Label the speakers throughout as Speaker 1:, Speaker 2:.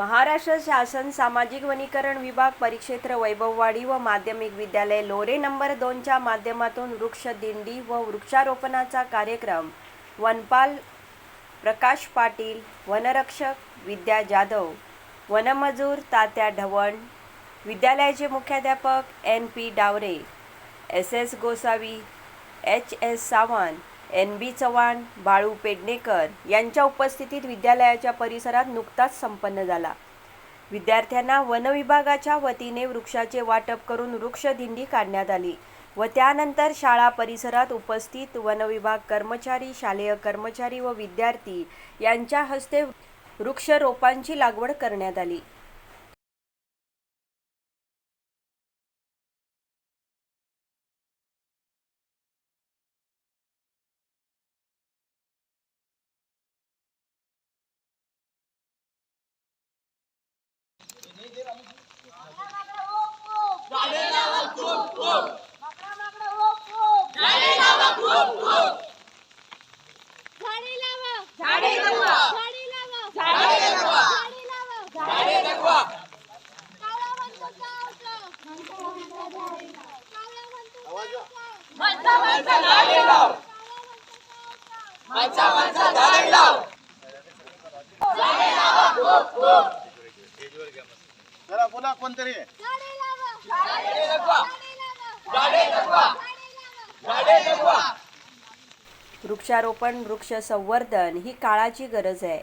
Speaker 1: महाराष्ट्र शासन सामाजिक वनीकरण विभाग परिक्षेत्र वैभववाडी व माध्यमिक विद्यालय लोरे नंबर दोनच्या माध्यमातून वृक्ष दिंडी व वृक्षारोपणाचा कार्यक्रम. वनपाल प्रकाश पाटील वनरक्षक विद्या जाधव वनमजूर तात्या ढवण विद्यालयाचे मुख्याध्यापक N P Davare S S Gosavi H S Sawant N B Chavan Balu Pednekar यांच्या उपस्थितीत विद्यालयाच्या परिसरात नुकताच संपन्न झाला. विद्यार्थ्यांना वनविभागाच्या वतीने वृक्षाचे वाटप करून वृक्षदिंडी काढण्यात आली व त्यानंतर शाळा परिसरात उपस्थित वनविभाग कर्मचारी शालेय कर्मचारी व विद्यार्थी यांच्या हस्ते वृक्षरोपांची लागवड करण्यात आली
Speaker 2: झाडे लावा झाडे जगवा झाडे लावा झाडे जगवा झाडे लावा झाडे जगवा काळा मनसा काळा मनसा मनसा झाडे लाव मनसा मनसा झाडे लाव
Speaker 3: जरा बोला कोणतरी
Speaker 2: झाडे जगवा झाडे जगवा झाडे लावा
Speaker 1: वृक्षारोपण वृक्ष संवर्धन ही काळाची गरज आहे.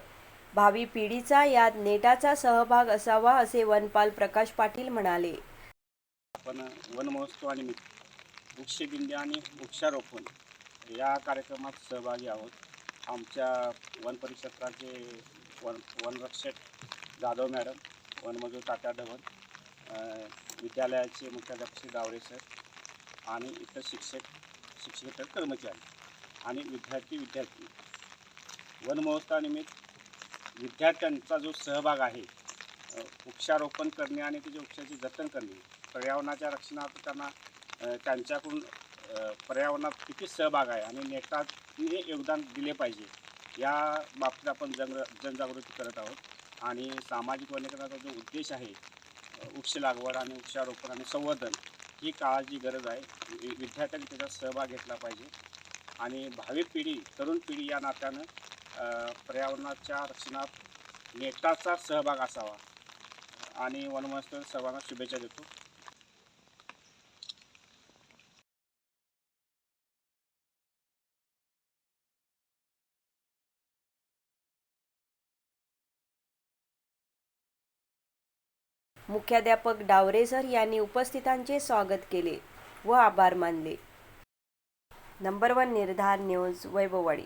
Speaker 1: भावी पिढीचा यात नेटाचा सहभाग असावा असे वनपाल प्रकाश पाटील म्हणाले.
Speaker 3: आपण वन महोत्सवानिमित्त वृक्षदिंडी आणि वृक्षारोपण या कार्यक्रमात सहभागी आहोत. आमच्या वन परिक्षेत्राचे वन वनरक्षक जाधव मॅडम वनमजूर तात्या ढवण विद्यालयाचे मुख्याध्यापक श्री डावरे सर आणि इतर शिक्षक शिक्षकेतर कर्मचारी. आणि विद्यार्थी विद्यार्थी. वन महोत्सवानिमित्त विद्यार्थ्यांचा जो सहभाग आहे वृक्षारोपण करणे आणि त्याच्या वृक्षाचे जतन करणे पर्यावरणाच्या रक्षणात त्यांना त्यांच्याकडून पर्यावरणात किती सहभाग आहे आणि नेटाने योगदान दिले पाहिजे या बाबतीत आपण जन जनजागृती करत आहोत. आणि सामाजिक वनीकरणाचा जो उद्देश आहे वृक्ष लागवड आणि वृक्षारोपण आणि संवर्धन ही काळाची गरज आहे. विद्यार्थ्यांनी त्याचा सहभाग घेतला पाहिजे. आणि भावी पिढी तरुण पिढी या नात्यानं पर्यावरणाच्या रक्षणात नेटाचा सहभाग असावा. आणि वनमहोत्सव सर्वांना शुभेच्छा देतो.
Speaker 1: मुख्याध्यापक डावरे सर यांनी उपस्थितांचे स्वागत केले व आभार मानले. Number one Nirdhar news Vaibhavwadi.